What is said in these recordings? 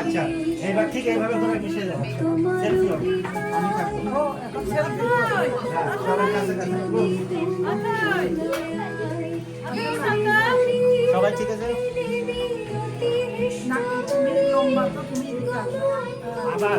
আচ্ছা এবার ঠিক এইভাবে তোরা মিশে যাবে সেলফি হবে। আমি থাকব। হ্যাঁ সবার কাছে কাছে সবাই ঠিক আছে? আবার।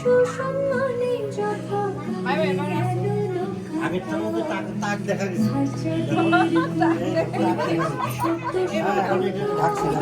সুসম্মানে যথা আগেরটার মধ্যে তাক তাক দেখা গেছে সত্য হ্যাঁ, এখন এটা ঢাকছে না।